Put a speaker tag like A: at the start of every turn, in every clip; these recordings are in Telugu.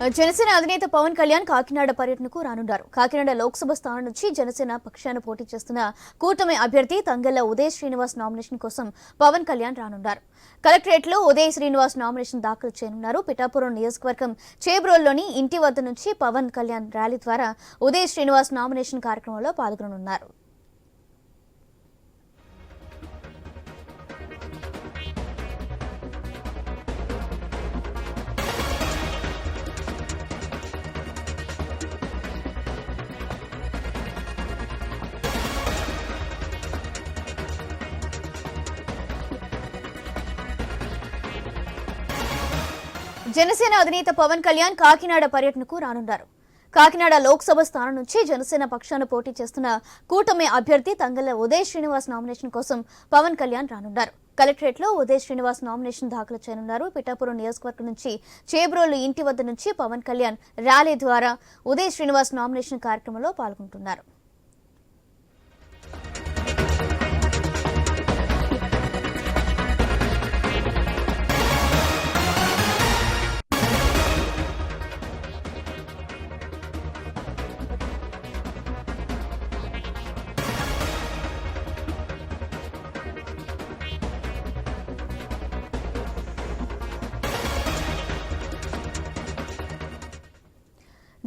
A: జనసేన అధినేత పవన్ కళ్యాణ్ కాకినాడ పర్యటనకు రానున్నారు. కాకినాడ లోక్సభ స్థానం నుంచి జనసేన పక్షాన పోటీ చేస్తున్న కూటమి అభ్యర్థి తంగెళ్ళ ఉదయ్ శ్రీనివాస్ నామినేషన్ కోసం పవన్ కళ్యాణ్ రానున్నారు. కలెక్టరేట్లో ఉదయ్ శ్రీనివాస్ నామినేషన్ దాఖలు చేయనున్నారు. పిఠాపురం నియోజకవర్గం చేబ్రోల్లోని ఇంటి వద్ద నుంచి పవన్ కళ్యాణ్ ర్యాలీ ద్వారా ఉదయ్ శ్రీనివాస్ నామినేషన్ కార్యక్రమంలో పాల్గొననున్నారు. జనసేన అధినేత పవన్ కళ్యాణ్ కాకినాడ పర్యటనకు రానున్నారు. కాకినాడ లోక్సభ స్థానం నుంచి జనసేన పక్షాన పోటీ చేస్తున్న కూటమి అభ్యర్థి తంగల ఉదయ్ శ్రీనివాస్ నామినేషన్ కోసం పవన్ కళ్యాణ్ రానున్నారు. కలెక్టరేట్లో ఉదయ్ శ్రీనివాస్ నామినేషన్ దాఖలు చేయనున్నారు. పిఠాపురం నియోజకవర్గం నుంచి చేబ్రోలు ఇంటి వద్ద నుంచి పవన్ కళ్యాణ్ ర్యాలీ ద్వారా ఉదయ్ శ్రీనివాస్ నామినేషన్ కార్యక్రమంలో పాల్గొంటున్నారు.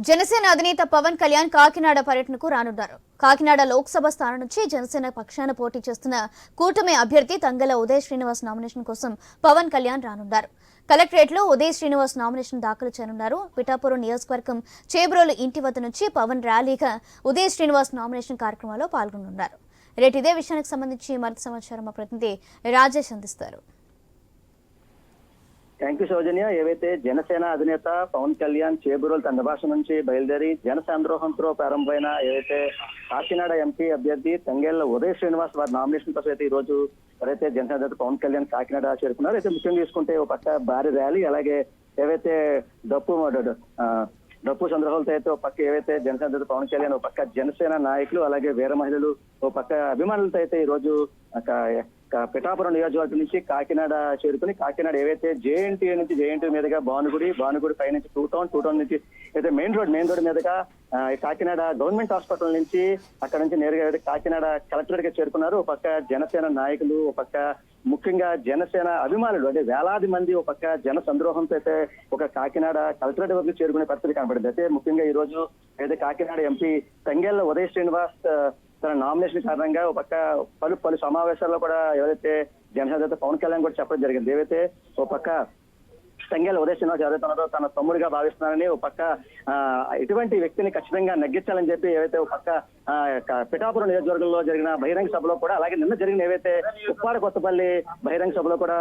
A: జనసేన అధినేత పవన్ కళ్యాణ్ కాకినాడ పర్యటనకు రానున్నారు. కాకినాడ లోక్సభ స్థానం నుంచి జనసేన పక్షాన పోటీ చేస్తున్న కూటమి అభ్యర్థి తంగల ఉదయ్ శ్రీనివాస్ నామినేషన్ కోసం పవన్ కళ్యాణ్ రానున్నారు. కలెక్టరేట్లో ఉదయ్ శ్రీనివాస్ నామినేషన్ దాఖలు చేయనున్నారు. పిఠాపురం నియోజకవర్గం చేబ్రోలు ఇంటి వద్ద నుంచి పవన్ ర్యాలీగా ఉదయ్ శ్రీనివాస్ నామినేషన్ కార్యక్రమంలో పాల్గొనున్నారు. రేటు ఇదే విషయానికి సంబంధించి మరింత సమాచారం మా ప్రతినిధి రాజేష్ అందిస్తారు.
B: Thank you Soujanya. ఏవైతే జనసేన అధినేత పవన్ కళ్యాణ్ చేబురోలు తండభాష నుంచి బయలుదేరి జన సంద్రోహంతో ప్రారంభమైన ఏవైతే కాకినాడ ఎంపీ అభ్యర్థి తంగేళ్ళ ఉదయ్ శ్రీనివాస్ వారి నామినేషన్ కోసం అయితే ఈ రోజు ఎవరైతే జనసేన అధినేత పవన్ కళ్యాణ్ కాకినాడ చేరుకున్నారు అయితే ముఖ్యంగా తీసుకుంటే ఒక పక్క భారీ ర్యాలీ అలాగే ఏవైతే డప్పు ఆ, డప్పు సందర్భాలతో అయితే ఒక పక్క ఏవైతే జనసేన అధినేత పవన్ కళ్యాణ్ ఒక పక్క జనసేన నాయకులు అలాగే వీర మహిళలు ఒక పక్క అభిమానులతో అయితే ఈ రోజు పిఠాపురం నియోజకవర్గం నుంచి కాకినాడ చేరుకుని కాకినాడ ఏవైతే జేఎన్టీ నుంచి జేఎన్టీ మీదుగా భానుగుడి భానుగుడి పై నుంచి టూ టౌన్ టూ టౌన్ నుంచి అయితే మెయిన్ రోడ్ మెయిన్ రోడ్ మీదుగా కాకినాడ గవర్నమెంట్ హాస్పిటల్ నుంచి అక్కడ నుంచి నేరుగా అయితే కాకినాడ కలెక్టరేట్గా చేరుకున్నారు ఒక పక్క జనసేన నాయకులు ఒక పక్క ముఖ్యంగా జనసేన అభిమానులు అంటే వేలాది మంది ఒక పక్క జన సంద్రోహంతో అయితే ఒక కాకినాడ కలెక్టరేట్ వరకు చేరుకునే పరిస్థితి కనబడింది అయితే ముఖ్యంగా ఈ రోజు అయితే కాకినాడ ఎంపీ తంగేళ్ళ ఉదయ్ శ్రీనివాస్ తన నామినేషన్ కారణంగా ఒక పక్క పలు పలు సమావేశాల్లో కూడా ఎవరైతే జనసేన పవన్ కళ్యాణ్ కూడా చెప్పడం జరిగింది. ఏవైతే ఒక పక్క తంగేల ఉదయ్ శ్రీనివాస్ తన తమ్ముడిగా భావిస్తున్నారని ఒక పక్క ఆ, ఇటువంటి వ్యక్తిని ఖచ్చితంగా నగ్గించాలని చెప్పి ఏవైతే ఒక పక్క పిఠాపురం నియోజకవర్గంలో జరిగిన బహిరంగ సభలో కూడా అలాగే నిన్న జరిగిన ఏవైతే ఉప్పాడ కొత్తపల్లి బహిరంగ సభలో కూడా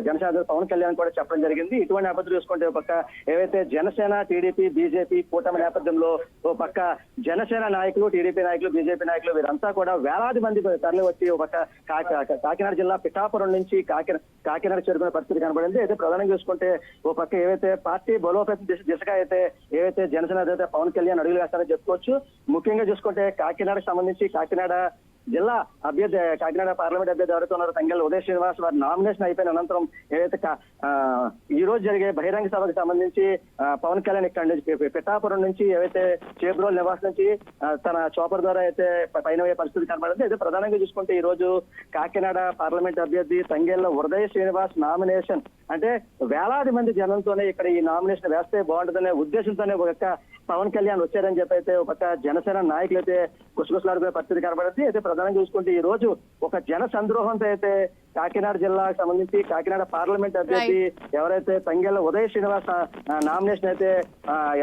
B: జనసేన పవన్ కళ్యాణ్ కూడా చెప్పడం జరిగింది. ఇటువంటి నేపథ్యం చూసుకుంటే ఒక పక్క ఏవైతే జనసేన టీడీపీ బీజేపీ కూటమి నేపథ్యంలో ఓ పక్క జనసేన నాయకులు టీడీపీ నాయకులు బీజేపీ నాయకులు వీరంతా కూడా వేలాది మంది తరలి వచ్చి ఒక పక్క కాకి- కాకినాడ జిల్లా పిఠాపురం నుంచి కాకినాడ కాకినాడ చేరుకునే పరిస్థితి కనబడింది. అయితే ప్రధానంగా చూసుకుంటే ఓ పక్క ఏవైతే పార్టీ బలోపేత దిశగా అయితే ఏవైతే జనసేన అధినేత పవన్ కళ్యాణ్ అడుగులు వేస్తారని చెప్పుకోవచ్చు. ముఖ్యంగా చూసుకుంటే కాకినాడకు సంబంధించి కాకినాడ జిల్లా అభ్యర్థి కాకినాడ పార్లమెంట్ అభ్యర్థి ఎవరైతే ఉన్నారో తంగల్ ఉదయ్ శ్రీనివాస్ వారి నామినేషన్ అయిపోయిన అనంతరం ఏదైతే ఈ రోజు జరిగే బహిరంగ సభకు సంబంధించి పవన్ కళ్యాణ్ ఇక్కడ నుంచి పిఠాపురం నుంచి ఏవైతే చేబ్రోల్ నివాస్ నుంచి తన చోపర్ ద్వారా అయితే పైన పరిస్థితి కనబడింది అయితే ప్రధానంగా చూసుకుంటే ఈ రోజు కాకినాడ పార్లమెంట్ అభ్యర్థి తంగేళ్ళ ఉదయ శ్రీనివాస్ నామినేషన్ అంటే వేలాది మంది జనంతోనే ఇక్కడ ఈ నామినేషన్ వేస్తే బాగుంటుందనే ఉద్దేశంతోనే ఒక పవన్ కళ్యాణ్ వచ్చారని చెప్పి అయితే ఒక పక్క జనసేన నాయకులు అయితే కుసగుసలాడుకునే పరిస్థితి కనబడింది. అయితే ప్రధానంగా చూసుకుంటే ఈ రోజు ఒక జన సంద్రోహంతో అయితే కాకినాడ జిల్లాకు సంబంధించి కాకినాడ పార్లమెంట్ అభ్యర్థి ఎవరైతే తంగెళ్ళ ఉదయ్ శ్రీనివాస్ నామినేషన్ అయితే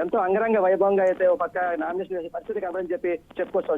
B: ఎంతో అంగరంగ వైభవంగా అయితే ఒక పక్క నామినేషన్ పరిస్థితి కనబడని చెప్పి చెప్పుకోవచ్చు